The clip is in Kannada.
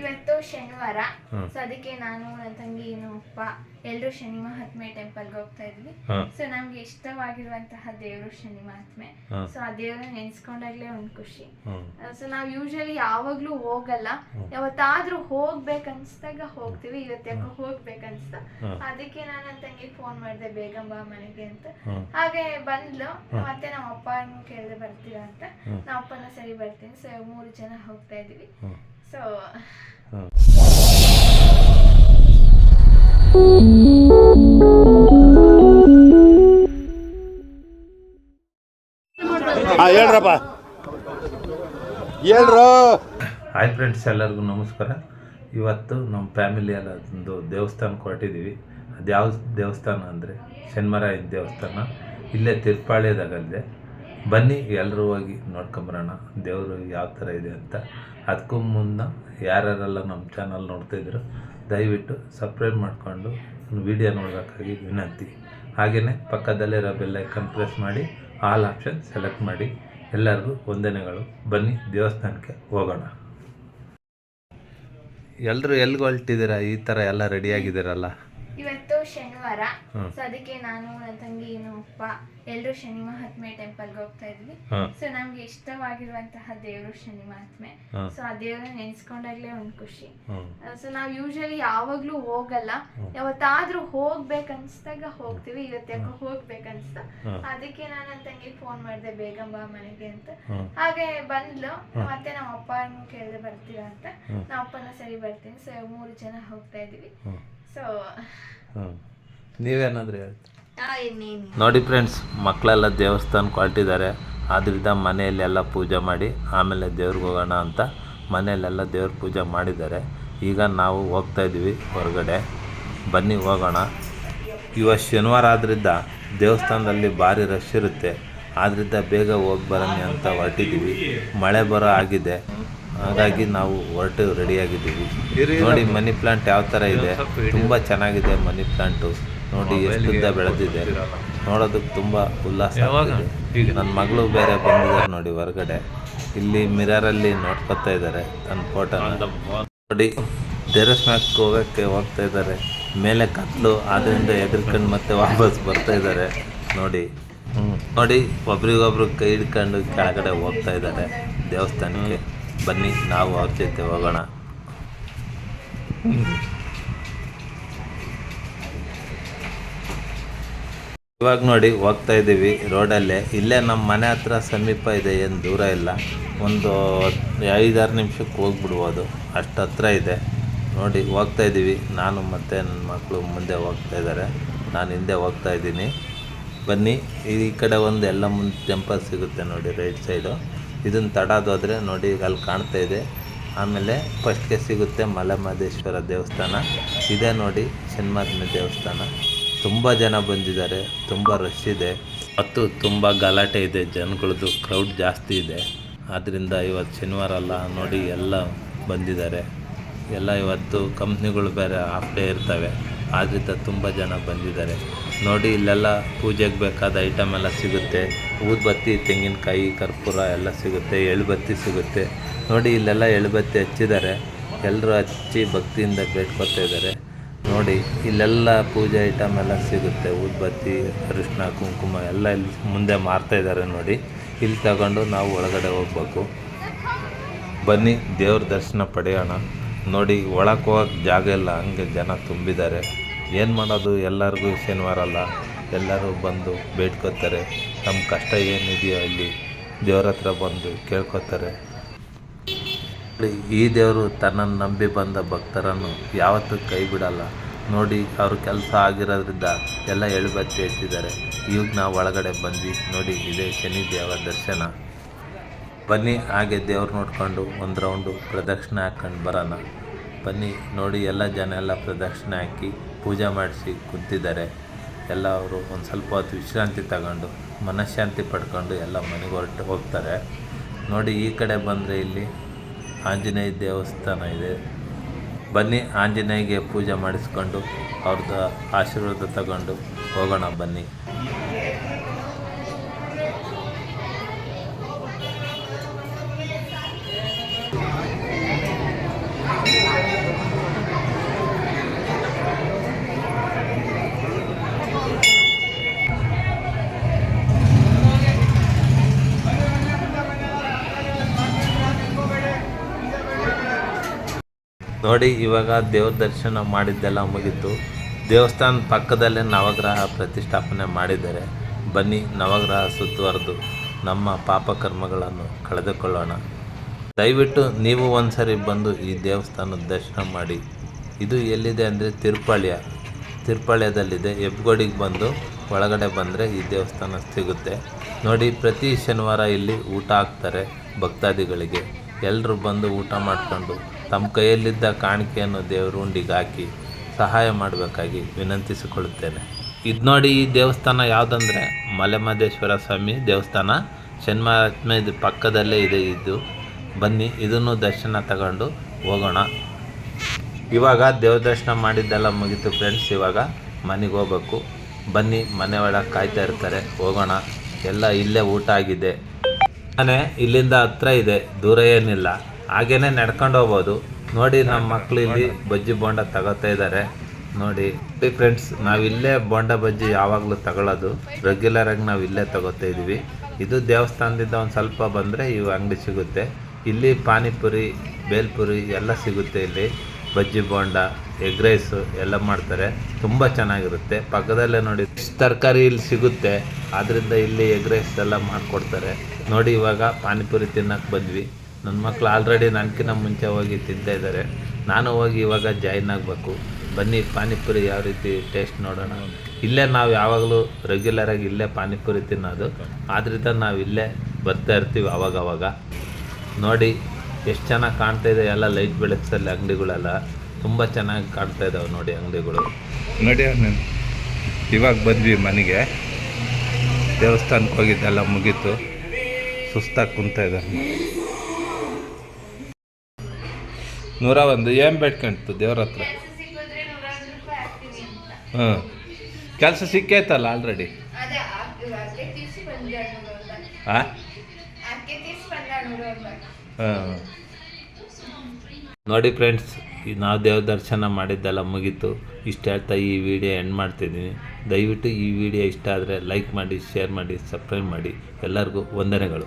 ಇವತ್ತು ಶನಿವಾರ. ಸೊ ಅದಕ್ಕೆ ನಾನು ನನ್ನ ತಂಗಿ ಏನು ಅಪ್ಪ ಎಲ್ಲರೂ ಶನಿ ಮಹಾತ್ಮೆ ಟೆಂಪಲ್ಗೆ ಹೋಗ್ತಾ ಇದ್ವಿ. ಸೊ ನಮ್ಗೆ ಇಷ್ಟವಾಗಿರುವಂತಹ ದೇವರು ಶನಿ ಮಹಾತ್ಮೆ ಸೊ ಆ ದೇವ್ರನ್ನ ನೆನ್ಸ್ಕೊಂಡಾಗ್ಲೇ ಒಂದ್ ಖುಷಿ. ಸೊ ನಾವ್ ಯೂಶಲಿ ಯಾವಾಗ್ಲೂ ಹೋಗಲ್ಲ. ಯಾವತ್ತಾದ್ರೂ ಹೋಗ್ಬೇಕನ್ಸ್ದಾಗ ಹೋಗ್ತೀವಿ. ಇವತ್ತು ಯಾಕೋ ಹೋಗ್ಬೇಕನ್ಸ್ತ. ಅದಕ್ಕೆ ನಾನು ನನ್ನ ತಂಗಿ ಫೋನ್ ಮಾಡಿದೆ ಬೇಗ ಬಾ ಮನೆಗೆ ಅಂತ. ಹಾಗೆ ಬಂದ್ಲು. ಮತ್ತೆ ನಮ್ಮ ಅಪ್ಪ ಕೇಳಿದೆ ಬರ್ತೀರಾ ಅಂತ. ನಮ್ಮ ಅಪ್ಪನ ಸರಿ ಬರ್ತೀನಿ. ಸೊ ಮೂರು ಜನ ಹೋಗ್ತಾ ಇದೀವಿ ಸೊ ಹಾಂ ಹೇಳ್ರಪ್ಪ. ಹೇಳ್ರು. ಹಾಯ್ ಫ್ರೆಂಡ್ಸ್ ಎಲ್ಲರಿಗೂ ನಮಸ್ಕಾರ. ಇವತ್ತು ನಮ್ಮ ಫ್ಯಾಮಿಲಿ ಎಲ್ಲ ಒಂದು ದೇವಸ್ಥಾನಕ್ಕೆ ಹೊರಟಿದ್ದೀವಿ ಅದು ಯಾವ ದೇವಸ್ಥಾನ ಅಂದರೆ ಶನಿಮರಾಯನ ದೇವಸ್ಥಾನ. ಇಲ್ಲೇ ತಿರುಪಾಳ್ಯದಾಗಲ್ಲಿದೆ. ಬನ್ನಿ ಎಲ್ಲರೂ ಹೋಗಿ ನೋಡ್ಕೊಂಬರೋಣ. ದೇವರು ಯಾವ ಥರ ಇದೆ ಅಂತ. ಅದಕ್ಕೂ ಮುನ್ನ ಯಾರ್ಯಾರೆಲ್ಲ ನಮ್ಮ ಚಾನಲ್ ನೋಡ್ತಾಯಿದ್ರು ದಯವಿಟ್ಟು ಸಬ್ಸ್ಕ್ರೈಬ್ ಮಾಡಿಕೊಂಡು ವಿಡಿಯೋ ನೋಡಬೇಕಾಗಿ ವಿನಂತಿ. ಹಾಗೆಯೇ ಪಕ್ಕದಲ್ಲಿರೋ ಬೆಲ್ಲೈಕನ್ ಪ್ರೆಸ್ ಮಾಡಿ ಆಲ್ ಆಪ್ಷನ್ ಸೆಲೆಕ್ಟ್ ಮಾಡಿ. ಎಲ್ಲರಿಗೂ ವಂದನೆಗಳು. ಬನ್ನಿ, ದೇವಸ್ಥಾನಕ್ಕೆ ಹೋಗೋಣ. ಎಲ್ಲರೂ ಎಲ್ಲಿಗೆ ಹೊಲ್ಟಿದ್ದೀರಾ? ಈ ಥರ ಎಲ್ಲ ರೆಡಿಯಾಗಿದ್ದೀರಲ್ಲ ಇವತ್ತು ಶನಿವಾರ. ಹ್ಮ್. ಸೊ ಅದಕ್ಕೆ ನಾನು ನನ್ನ ತಂಗಿ ಏನು ಅಪ್ಪ ಎಲ್ಲರೂ ಶನಿ ಮಹಾತ್ಮೆ ಟೆಂಪಲ್ಗೆ ಹೋಗ್ತಾ ಇದ್ವಿ. ಹಾಂ. ಸೊ ನಮ್ಗೆ ಇಷ್ಟವಾಗಿರುವಂತಹ ದೇವರು ಶನಿ ಮಹಾತ್ಮೆ ಹಾಂ. ಸೊ ಆ ದೇವ್ರನ್ನ ನೆನ್ಸ್ಕೊಂಡಾಗ್ಲೇ ಒಂದ್ ಖುಷಿ. ಸೊ ನಾವು ಯೂಶಲಿ ಯಾವಾಗ್ಲೂ ಹೋಗಲ್ಲ. ಯಾವತ್ತಾದ್ರೂ ಹೋಗ್ಬೇಕನ್ಸ್ದಾಗ ಹೋಗ್ತೀವಿ. ಇವತ್ತು ಯಾಕೋ ಹೋಗ್ಬೇಕನ್ಸ್ತ. ಹಾಂ. ಅದಕ್ಕೆ ನಾನು ನನ್ನ ತಂಗಿ ಫೋನ್ ಮಾಡಿದೆ ಬೇಗ ಬಾ ಮನೆಗೆ ಅಂತ. ಹಾಗೆ ಬಂದ್ಲು. ಮತ್ತೆ ನಮ್ಮ ಅಪ್ಪನೂ ಕೇಳಿದೆ ಬರ್ತೀರಾ ಅಂತ. ಹ್ಮ್. ನಮ್ಮ ಅಪ್ಪನ ಸರಿ ಬರ್ತೀನಿ. ಸೊ ಮೂರು ಜನ ಹೋಗ್ತಾ ಇದೀವಿ ಸೊ ಹ್ಞೂ ನೀವೇನಾದರೂ ಹೇಳ್ತೀರಿ? ನೋಡಿ ಫ್ರೆಂಡ್ಸ್ ಮಕ್ಕಳೆಲ್ಲ ದೇವಸ್ಥಾನಕ್ಕೆ ಹೊರಟಿದ್ದಾರೆ. ಆದ್ದರಿಂದ ಮನೆಯಲ್ಲೆಲ್ಲ ಪೂಜೆ ಮಾಡಿ ಆಮೇಲೆ ದೇವ್ರಿಗೆ ಹೋಗೋಣ ಅಂತ ಮನೆಯಲ್ಲೆಲ್ಲ ದೇವ್ರ ಪೂಜೆ ಮಾಡಿದ್ದಾರೆ. ಈಗ ನಾವು ಹೋಗ್ತಾ ಇದ್ದೀವಿ ಹೊರಗಡೆ. ಬನ್ನಿ ಹೋಗೋಣ. ಇವತ್ತು ಶನಿವಾರ ಆದ್ರಿಂದ ದೇವಸ್ಥಾನದಲ್ಲಿ ಭಾರಿ ರಶ್ ಇರುತ್ತೆ. ಆದ್ದರಿಂದ ಬೇಗ ಹೋಗಿ ಬರೋಣ ಅಂತ ಹೊರಟಿದ್ದೀವಿ. ಮಳೆ ಬರೋ ಆಗಿದೆ. ಹಾಗಾಗಿ ನಾವು ಹೊರಟು ರೆಡಿಯಾಗಿದ್ದೀವಿ ನೋಡಿ ಮನಿ ಪ್ಲಾಂಟ್ ಯಾವ ಥರ ಇದೆ. ತುಂಬ ಚೆನ್ನಾಗಿದೆ ಮನಿ ಪ್ಲಾಂಟು ನೋಡಿ ಎಷ್ಟುದ್ದ ಬೆಳೆದಿದೆ. ನೋಡೋದಕ್ಕೆ ತುಂಬ ಉಲ್ಲಾಸ. ನನ್ನ ಮಗಳು ಬೇರೆ ಬಂದಿದ್ದಾರೆ ನೋಡಿ ಹೊರಗಡೆ. ಇಲ್ಲಿ ಮಿರರಲ್ಲಿ ನೋಡ್ಕೊತಾ ಇದ್ದಾರೆ ನನ್ನ ಫೋಟೋ ನೋಡಿ ಟೆರೆಸ್ ಮ್ಯಾಕ್ ಹೋಗೋಕ್ಕೆ ಹೋಗ್ತಾ ಇದ್ದಾರೆ. ಮೇಲೆ ಕತ್ಲು ಆದ್ದರಿಂದ ಎದುರ್ಕೊಂಡು ಮತ್ತೆ ವಾಪಸ್ ಬರ್ತಾ ಇದ್ದಾರೆ. ನೋಡಿ. ಹ್ಮ್. ನೋಡಿ ಒಬ್ರಿಗೊಬ್ರು ಕೈ ಹಿಡ್ಕೊಂಡು ಕೆಳಗಡೆ ಹೋಗ್ತಾ ಇದ್ದಾರೆ ದೇವಸ್ಥಾನಕ್ಕೆ. ಬನ್ನಿ, ನಾವು ಅವ್ರ ಜೊತೆ ಹೋಗೋಣ. ಇವಾಗ ನೋಡಿ, ಹೋಗ್ತಾ ಇದ್ದೀವಿ ರೋಡಲ್ಲೇ. ಇಲ್ಲೇ ನಮ್ಮ ಮನೆ ಹತ್ರ ಸಮೀಪ ಇದೆ, ಏನು ದೂರ ಇಲ್ಲ. ಒಂದು ಐದಾರು ನಿಮಿಷಕ್ಕೆ ಹೋಗ್ಬಿಡ್ಬೋದು. ಅಷ್ಟು ಹತ್ರ ಇದೆ. ನೋಡಿ, ಹೋಗ್ತಾ ಇದ್ದೀವಿ. ನಾನು ಮತ್ತು ನನ್ನ ಮಕ್ಕಳು ಮುಂದೆ ಹೋಗ್ತಾ ಇದ್ದಾರೆ. ನಾನು ಹಿಂದೆ ಹೋಗ್ತಾ ಇದ್ದೀನಿ. ಬನ್ನಿ, ಈ ಕಡೆ ಒಂದು ಎಲ್ಲ ಮುಂದೆ ಟೆಂಪಲ್ ಸಿಗುತ್ತೆ ನೋಡಿ, ರೈಟ್ ಸೈಡು. ಇದನ್ನು ತಡದೋದ್ರೆ ನೋಡಿ ಈಗ ಅಲ್ಲಿ ಕಾಣ್ತಾ ಇದೆ. ಆಮೇಲೆ ಫಸ್ಟ್ಗೆ ಸಿಗುತ್ತೆ ಮಲೆಮಹದೇಶ್ವರ ದೇವಸ್ಥಾನ. ಇದೆ ನೋಡಿ ಶನ್ಮಾತ್ಮೆ ದೇವಸ್ಥಾನ. ತುಂಬ ಜನ ಬಂದಿದ್ದಾರೆ, ತುಂಬ ರಶ್ ಇದೆ. ಮತ್ತು ತುಂಬ ಗಲಾಟೆ ಇದೆ, ಜನಗಳದ್ದು ಕ್ರೌಡ್ ಜಾಸ್ತಿ ಇದೆ. ಆದ್ದರಿಂದ ಇವತ್ತು ಶನಿವಾರ ಅಲ್ಲ, ನೋಡಿ ಎಲ್ಲ ಬಂದಿದ್ದಾರೆ. ಎಲ್ಲ ಇವತ್ತು ಕಂಪ್ನಿಗಳು ಬೇರೆ ಆಫ್ ಡೇ ಇರ್ತವೆ. ಆದ್ದರಿಂದ ತುಂಬ ಜನ ಬಂದಿದ್ದಾರೆ. ನೋಡಿ, ಇಲ್ಲೆಲ್ಲ ಪೂಜೆಗೆ ಬೇಕಾದ ಐಟಮ್ ಎಲ್ಲ ಸಿಗುತ್ತೆ. ಊದ್ಬತ್ತಿ, ತೆಂಗಿನಕಾಯಿ, ಕರ್ಪೂರ ಎಲ್ಲ ಸಿಗುತ್ತೆ, ಎಳ್ಬತ್ತಿ ಸಿಗುತ್ತೆ. ನೋಡಿ, ಇಲ್ಲೆಲ್ಲ ಎಳ್ಬತ್ತಿ ಹಚ್ಚಿದ್ದಾರೆ. ಎಲ್ಲರೂ ಹಚ್ಚಿ ಭಕ್ತಿಯಿಂದ ಬೇಡ್ಕೊತಾ ಇದ್ದಾರೆ. ನೋಡಿ, ಇಲ್ಲೆಲ್ಲ ಪೂಜೆ ಐಟಮ್ ಎಲ್ಲ ಸಿಗುತ್ತೆ. ಊದ್ಬತ್ತಿ, ಅರಿಶಿನ, ಕುಂಕುಮ ಎಲ್ಲ ಇಲ್ಲಿ ಮುಂದೆ ಮಾರ್ತಾ ಇದ್ದಾರೆ ನೋಡಿ. ಇಲ್ಲಿ ತಗೊಂಡು ನಾವು ಒಳಗಡೆ ಹೋಗ್ಬೇಕು. ಬನ್ನಿ, ದೇವ್ರ ದರ್ಶನ ಪಡೆಯೋಣ. ನೋಡಿ ಒಳಕ್ಕೆ ಹೋಗೋಕ್ಕೆ ಜಾಗ ಇಲ್ಲ. ಹಂಗೆ ಜನ ತುಂಬಿದ್ದಾರೆ. ಏನು ಮಾಡೋದು? ಎಲ್ಲರಿಗೂ ಶನಿವಾರ ಅಲ್ಲ. ಎಲ್ಲರೂ ಬಂದು ಬೇಡ್ಕೋತಾರೆ. ನಮ್ಮ ಕಷ್ಟ ಏನಿದೆಯೋ ಇಲ್ಲಿ ದೇವ್ರ ಹತ್ರ ಬಂದು ಕೇಳ್ಕೊತಾರೆ. ಈ ದೇವರು ತನ್ನನ್ನು ನಂಬಿ ಬಂದ ಭಕ್ತರನ್ನು ಯಾವತ್ತೂ ಕೈ ಬಿಡಲ್ಲ. ನೋಡಿ, ಅವ್ರ ಕೆಲಸ ಆಗಿರೋದ್ರಿಂದ ಎಲ್ಲ ಎಳುಬತ್ತಿ ಎತ್ತಿದ್ದಾರೆ. ಈಗ ನಾವು ಒಳಗಡೆ ಬಂದ್ವಿ. ನೋಡಿ, ಇದೇ ಶನಿ ದೇವ ದರ್ಶನ. ಬನ್ನಿ, ಹಾಗೆ ದೇವ್ರು ನೋಡ್ಕೊಂಡು ಒಂದು ರೌಂಡು ಪ್ರದಕ್ಷಿಣೆ ಹಾಕ್ಕೊಂಡು ಬರೋಣ. ಬನ್ನಿ, ನೋಡಿ, ಎಲ್ಲ ಜನ ಎಲ್ಲ ಪ್ರದಕ್ಷಿಣೆ ಹಾಕಿ ಪೂಜೆ ಮಾಡಿಸಿ ಕುಂತಿದ್ದಾರೆ. ಎಲ್ಲ ಅವರು ಒಂದು ಸ್ವಲ್ಪ ಹೊತ್ತು ವಿಶ್ರಾಂತಿ ತಗೊಂಡು, ಮನಃಶಾಂತಿ ಪಡ್ಕೊಂಡು ಎಲ್ಲ ಮನೆಗೆ ಹೊರಟು ಹೋಗ್ತಾರೆ. ನೋಡಿ, ಈ ಕಡೆ ಬಂದರೆ ಇಲ್ಲಿ ಆಂಜನೇಯ ದೇವಸ್ಥಾನ ಇದೆ. ಬನ್ನಿ, ಆಂಜನೇಯಗೆ ಪೂಜೆ ಮಾಡಿಸ್ಕೊಂಡು ಅವ್ರದ್ದು ಆಶೀರ್ವಾದ ತಗೊಂಡು ಹೋಗೋಣ, ಬನ್ನಿ. ನೋಡಿ, ಇವಾಗ ದೇವ್ರ ದರ್ಶನ ಮಾಡಿದ್ದೆಲ್ಲ ಮುಗೀತು. ದೇವಸ್ಥಾನ ಪಕ್ಕದಲ್ಲೇ ನವಗ್ರಹ ಪ್ರತಿಷ್ಠಾಪನೆ ಮಾಡಿದ್ದಾರೆ. ಬನ್ನಿ, ನವಗ್ರಹ ಸುತ್ತುವರೆದು ನಮ್ಮ ಪಾಪಕರ್ಮಗಳನ್ನು ಕಳೆದುಕೊಳ್ಳೋಣ. ದಯವಿಟ್ಟು ನೀವು ಒಂದ್ಸರಿ ಬಂದು ಈ ದೇವಸ್ಥಾನದ ದರ್ಶನ ಮಾಡಿ. ಇದು ಎಲ್ಲಿದೆ ಅಂದರೆ ತಿರುಪಾಳ್ಯ. ತಿರುಪಾಳ್ಯದಲ್ಲಿದೆ. ಹೆಬ್ಗೋಡಿಗೆ ಬಂದು ಒಳಗಡೆ ಬಂದರೆ ಈ ದೇವಸ್ಥಾನ ಸಿಗುತ್ತೆ. ನೋಡಿ, ಪ್ರತಿ ಶನಿವಾರ ಇಲ್ಲಿ ಊಟ ಹಾಕ್ತಾರೆ ಭಕ್ತಾದಿಗಳಿಗೆ. ಎಲ್ಲರೂ ಬಂದು ಊಟ ಮಾಡಿಕೊಂಡು ತಮ್ಮ ಕೈಯಲ್ಲಿದ್ದ ಕಾಣಿಕೆಯನ್ನು ದೇವರ ಉಂಡಿಗೆ ಹಾಕಿ ಸಹಾಯ ಮಾಡಬೇಕಾಗಿ ವಿನಂತಿಸಿಕೊಳ್ಳುತ್ತೇನೆ. ಇದು ನೋಡಿ ಈ ದೇವಸ್ಥಾನ ಯಾವುದಂದರೆ ಮಲೆಮಹದೇಶ್ವರ ಸ್ವಾಮಿ ದೇವಸ್ಥಾನ. ಶನಿಮಹಾತ್ಮೆ ಪಕ್ಕದಲ್ಲೇ ಇದೆ ಇದು. ಬನ್ನಿ, ಇದನ್ನು ದರ್ಶನ ತಗೊಂಡು ಹೋಗೋಣ. ಇವಾಗ ದೇವ್ರ ದರ್ಶನ ಮಾಡಿದ್ದೆಲ್ಲ ಮುಗೀತು ಫ್ರೆಂಡ್ಸ್ ಇವಾಗ ಮನೆಗೆ ಹೋಗ್ಬೇಕು. ಬನ್ನಿ, ಮನೆ ಒಳಗೆ ಕಾಯ್ತಾ ಇರ್ತಾರೆ, ಹೋಗೋಣ. ಎಲ್ಲ ಇಲ್ಲೇ ಊಟ ಆಗಿದೆ. ಮನೆ ಇಲ್ಲಿಂದ ಹತ್ರ ಇದೆ, ದೂರ ಏನಿಲ್ಲ. ಹಾಗೇನೆ ನಡ್ಕೊಂಡು ಹೋಗ್ಬೋದು. ನೋಡಿ ನಮ್ಮ ಮಕ್ಕಳು ಇಲ್ಲಿ ಬಜ್ಜಿ ಬೋಂಡ ತಗೋತಾ ಇದ್ದಾರೆ. ನೋಡಿ ಫ್ರೆಂಡ್ಸ್ ನಾವಿಲ್ಲೇ ಬೋಂಡ ಬಜ್ಜಿ ಯಾವಾಗಲೂ ತಗೊಳ್ಳೋದು ರೆಗ್ಯುಲರ್ ಆಗಿ ನಾವು ಇಲ್ಲೇ ತಗೋತಾ ಇದೀವಿ. ಇದು ದೇವಸ್ಥಾನದಿಂದ ಒಂದು ಸ್ವಲ್ಪ ಬಂದರೆ ಇವು ಅಂಗಡಿ ಸಿಗುತ್ತೆ. ಇಲ್ಲಿ ಪಾನಿಪುರಿ, ಬೇಲ್ಪುರಿ ಎಲ್ಲ ಸಿಗುತ್ತೆ ಇಲ್ಲಿ. ಬಜ್ಜಿ ಬೋಂಡ ಎಗ್ ರೈಸು ಎಲ್ಲ ಮಾಡ್ತಾರೆ. ತುಂಬ ಚೆನ್ನಾಗಿರುತ್ತೆ. ಪಕ್ಕದಲ್ಲೇ ನೋಡಿ ತರಕಾರಿ ಇಲ್ಲಿ ಸಿಗುತ್ತೆ. ಆದ್ದರಿಂದ ಇಲ್ಲಿ ಎಗ್ ರೈಸ್ ಎಲ್ಲ ಮಾಡಿಕೊಡ್ತಾರೆ. ನೋಡಿ ಇವಾಗ ಪಾನಿಪುರಿ ತಿನ್ನಕ್ಕೆ ಬಂದ್ವಿ. ನನ್ನ ಮಕ್ಕಳು ಆಲ್ರೆಡಿ ನನಗಿಂತ ಮುಂಚೆ ಹೋಗಿ ತಿಂತಾ ಇದ್ದಾರೆ ನಾನು ಹೋಗಿ ಇವಾಗ ಜಾಯಿನ್ ಆಗಬೇಕು. ಬನ್ನಿ, ಪಾನಿಪುರಿ ಯಾವ ರೀತಿ ಟೇಸ್ಟ್ ನೋಡೋಣ. ಇಲ್ಲೇ ನಾವು ಯಾವಾಗಲೂ ರೆಗ್ಯುಲರಾಗಿ ಇಲ್ಲೇ ಪಾನಿಪುರಿ ತಿನ್ನೋದು. ಆದ್ದರಿಂದ ನಾವು ಇಲ್ಲೇ ಬರ್ತಾ ಇರ್ತೀವಿ ಆವಾಗವಾಗ ನೋಡಿ, ಎಷ್ಟು ಚೆನ್ನಾಗಿ ಕಾಣ್ತಾ ಇದೆ ಎಲ್ಲ ಲೈಟ್ ಬೆಳಗ್ಸಲ್ಲಿ ಅಂಗಡಿಗಳೆಲ್ಲ. ತುಂಬ ಚೆನ್ನಾಗಿ ಕಾಣ್ತಾ ಇದ್ದಾವೆ ನೋಡಿ ಅಂಗಡಿಗಳು. ನೋಡಿ ಇವಾಗ ಬಂದ್ವಿ ಮನೆಗೆ. ದೇವಸ್ಥಾನಕ್ಕೆ ಹೋಗಿದ್ದೆಲ್ಲ ಮುಗೀತು. ಸುಸ್ತಾಗಿ ಕುಂತ ನೂರ ಒಂದು ಏನು ಬೇಡ್ಕೊಂತು ದೇವ್ರ ಹತ್ರ. ಹ್ಞೂ ಕೆಲಸ ಸಿಕ್ಕೈತಲ್ಲ ಆಲ್ರೆಡಿ ಹಾಂ ಹಾಂ ನೋಡಿ ಫ್ರೆಂಡ್ಸ್ ನಾವು ದೇವ್ರ ದರ್ಶನ ಮಾಡಿದ್ದೆಲ್ಲ ಮುಗೀತು. ಇಷ್ಟ ಹೇಳ್ತಾ ಈ ವಿಡಿಯೋ ಎಂಡ್ ಮಾಡ್ತಿದ್ದೀನಿ ದಯವಿಟ್ಟು ಈ ವಿಡಿಯೋ ಇಷ್ಟ ಆದರೆ ಲೈಕ್ ಮಾಡಿ ಶೇರ್ ಮಾಡಿ ಸಬ್ಸ್ಕ್ರೈಬ್ ಮಾಡಿ. ಎಲ್ಲರಿಗೂ ವಂದನೆಗಳು.